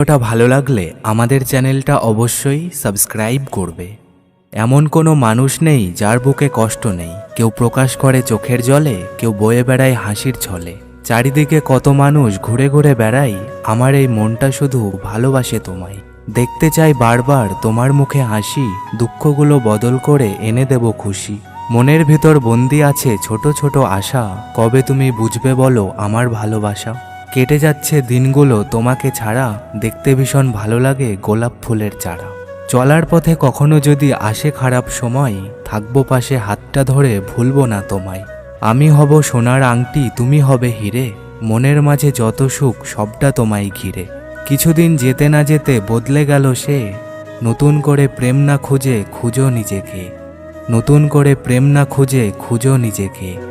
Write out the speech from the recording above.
ভিডিওটা ভালো লাগলে আমাদের চ্যানেলটা অবশ্যই সাবস্ক্রাইব করবে। এমন কোনো মানুষ নেই যার বুকে কষ্ট নেই। কেউ প্রকাশ করে চোখের জলে, কেউ বয়ে বেড়ায় হাসির ছলে। চারিদিকে কত মানুষ ঘুরে ঘুরে বেড়াই আমার এই মনটা শুধু ভালোবাসে তোমায়। দেখতে চাই বারবার তোমার মুখে হাসি, দুঃখগুলো বদল করে এনে দেব খুশি। মনের ভিতর বন্দি আছে ছোট ছোট আশা, কবে তুমি বুঝবে বলো আমার ভালোবাসা? কেটে যাচ্ছে দিনগুলো তোমাকে ছাড়া। দেখতে ভীষণ ভালো লাগে গোলাপ ফুলের চারা। চলার পথে কখনো যদি আসে খারাপ সময়, থাকব পাশে হাতটা ধরে ভুলবো না তোমায়। আমি হব সোনার আংটি, তুমি হবে হিরে। মনের মাঝে যত সুখ, সবটা তোমায় ঘিরে। কিছুদিন যেতে না যেতে বদলে গেল সে। নতুন করে প্রেম না খুঁজে খুঁজো নিজেকে। নতুন করে প্রেম না খুঁজে খুঁজো নিজেকে।